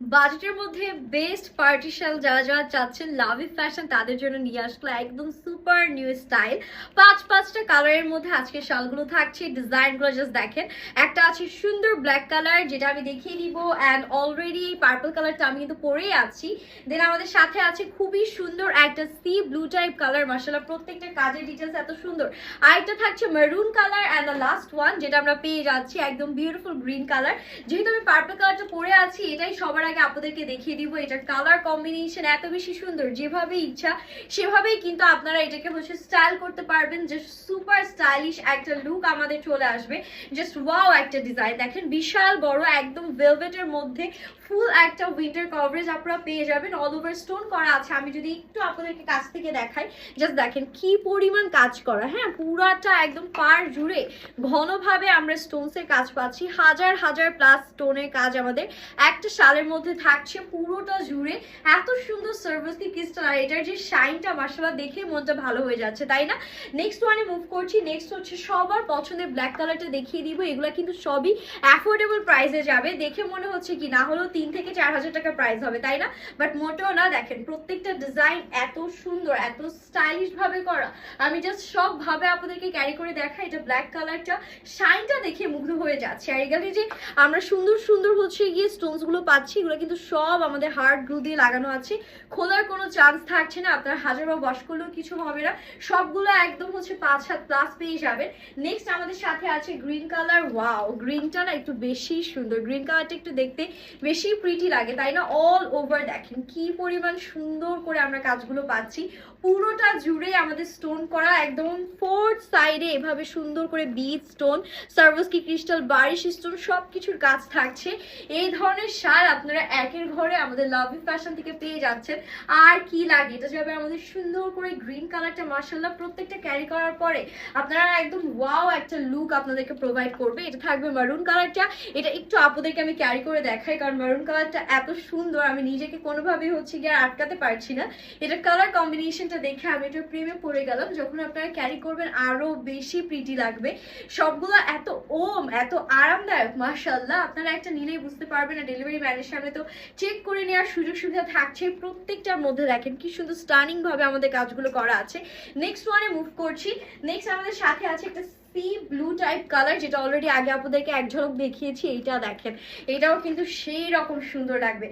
বাজেটের মধ্যে best party শাল যারা যারা চাচ্ছেন লাভি ফ্যাশন তাদের জন্য নিয়ে আসলো একদম সুপার নিউ স্টাইল। পাঁচ পাঁচটা কালারের মধ্যে আজকে শালগুলো থাকছে, ডিজাইনগুলো জাস্ট দেখেন। একটা আছে সুন্দর ব্ল্যাক কালার যেটা আমি দেখিয়ে দিব অ্যান্ড অলরেডি পার্পল কালারটা আমি কিন্তু পরেই আছি। দেন আমাদের সাথে আছে খুবই সুন্দর একটা সি ব্লু টাইপ কালার মাসাল্লাহ প্রত্যেকটা কাজের ডিটেলস এত সুন্দর। আরেকটা থাকছে maroon colour and the last one যেটা আমরা পেয়ে যাচ্ছি, একদম বিউটিফুল গ্রিন কালার যেহেতু আমি পার্পল কালারটা পরে আছি, এটাই সবার আগে আপনাদেরকে দেখিয়ে দিব, এটার কালার কম্বিনেশন এত বেশি সুন্দর, যেভাবে ইচ্ছা, সেভাবেই কিন্তু আপনারা এটাকে হচ্ছে স্টাইল করতে পারবেন। যে সুপার স্টাইলিশ একটা লুক আমাদের চলে আসবে। জাস্ট ওয়াও একটা ডিজাইন দেখেন, বিশাল বড়, একদম ভেলভেটের মধ্যে ফুল একটা উইন্টার কভারেজ আপনারা পেয়ে যাবেন। অল ওভার স্টোন করা আছে। আমি যদি একটু আপনাদেরকে কাছ থেকে দেখাই জাস্ট দেখেন কি পরিমাণ কাজ করা। হ্যাঁ পুরাটা একদম পার জুড়ে ঘনভাবে আমরা স্টোনসের কাজ পাচ্ছি। হাজার হাজার প্লাস স্টোনের কাজ আমাদের একটা শালের মধ্যে থাকছে পুরোটা জুড়ে। এত সুন্দর সার্ভিস কি ক্রিস্টাল আর এটার যে শাইনটা মাসালা দেখে মনটা ভালো হয়ে যাচ্ছে, তাই না? নেক্সট ওয়ানে মুভ করছি। নেক্সট হচ্ছে সবার পছন্দের ব্ল্যাক কালারটা দেখিয়ে দিব। এগুলো কিন্তু সবই অ্যাফোর্ডেবল প্রাইসে যাবে। দেখে মনে হচ্ছে কি, না হলেও তিন থেকে চার হাজার টাকা প্রাইস হবে, তাই না? বাট মোটেও না, দেখেন প্রত্যেকটা ডিজাইন এত সুন্দর, এত স্টাইলিশ ভাবে করা। আমি জাস্ট সব ভাবে আপনাদেরকে ক্যারি করে দেখা এটা ব্ল্যাক কালারটা শাইনটা দেখে মুগ্ধ হয়ে যাচ্ছে। আর এখানে যে আমরা সুন্দর সুন্দর হচ্ছে গিয়ে স্টোনসগুলো পাচ্ছি, এগুলো কিন্তু সব আমাদের হার্ড গ্লু দিয়ে লাগানো আছে। খোলার কোনো চান্স থাকছে না। আপনার হাজার বা বস করলেও কিছু হবে না। সবগুলো একদম হচ্ছে পাঁচ হাত প্লাস পেয়ে যাবেন। নেক্সট আমাদের সাথে আছে গ্রিন কালার ওয়াও গ্রিনটা না একটু বেশি সুন্দর। গ্রিন কালারটা একটু দেখতে বেশি প্রিটি লাগে, তাই না? অল ওভার দেখেন কি পরিমাণ সুন্দর করে আমরা কাজগুলো পাচ্ছি। পুরোটা জুড়ে আমাদের স্টোন করা, একদম ফোর্থ সাইডে এভাবে সুন্দর করে বিট স্টোন সার্ভাসকি ক্রিস্টাল বারিশ স্টোন সব কিছুর কাজ থাকছে। এই ধরনের সার আপনারা একের ঘরে আমাদের লাভি ফ্যাশন থেকে পেয়ে যাচ্ছেন। আর কি লাগে? এটা যাবে আমাদের সুন্দর করে গ্রিন কালারটা মার্শাল্লাহ প্রত্যেকটা ক্যারি করার পরে আপনারা একদম ওয়াও একটা লুক আপনাদেরকে প্রোভাইড করবে। এটা থাকবে মারুন কালারটা এটা একটু আপনাদেরকে আমি ক্যারি করে দেখাই, কারণ মারুন কালারটা এত সুন্দর, আমি নিজেকে কোনোভাবেই হচ্ছে গিয়ে আটকাতে পারছি না। এটা কালার কম্বিনেশনটা দেখে আমি একটু প্রেমে পড়ে গেলাম। যখন আপনারা ক্যারি করবেন, আরও বেশি প্রিটি লাগবে। সবগুলো এত ওম, এত আরামদায়ক মার্শাল্লাহ আপনারা একটা নিলেই বুঝতে পারবেন ডেলিভারি ম্যানের সামনে তো চেক করে নেওয়ার সুযোগ সুবিধা থাকছে প্রত্যেকটার মধ্যে দেখেন কি সুন্দর স্টার্নিং ভাবে আমাদের কাজগুলো করা আছে। নেক্সট ওয়ানে মুভ করছি। নেক্সট আমাদের সাথে আছে একটা সি ব্লু টাইপ কালার, যেটা অলরেডি আগে আপনাদেরকে এক ঝলক দেখিয়েছি, এইটা দেখেন। এটাও কিন্তু সেই রকম সুন্দর লাগবে।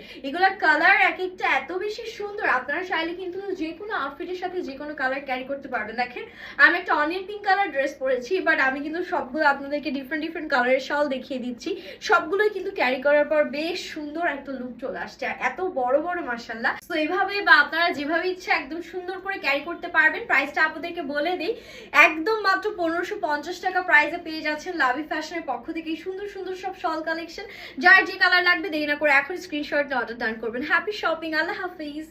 কালার এক একটা এত বেশি সুন্দর, আপনারা চাইলে কিন্তু যে কোনো আউটফিটের সাথে যে কোনো কালার ক্যারি করতে পারবেন। দেখেন, আমি একটা পিঙ্ক কালার ড্রেস পরেছি বাট আমি কিন্তু সবগুলো আপনাদেরকে ডিফারেন্ট ডিফারেন্ট কালারের শাল দেখিয়ে দিচ্ছি। সবগুলোই কিন্তু ক্যারি করার পর বেশ সুন্দর একটা লুক চলে আসছে এত বড় বড় মাসাল্লাহ তো এইভাবে বা আপনারা যেভাবে ইচ্ছে একদম সুন্দর করে ক্যারি করতে পারবেন। প্রাইসটা আপনাদেরকে বলে দিই, একদম মাত্র পনেরোশো পঞ্চাশ টাকা প্রাইসে পেয়ে যাচ্ছেন লাভি ফ্যাশনের পক্ষ থেকে সুন্দর সুন্দর সব শল কালেকশন যার যে কালার লাগবে দেরি না করে এখন স্ক্রিনশট অর্ডার ডান করবেন। হ্যাপি শপিং আল্লাহ হাফিজ।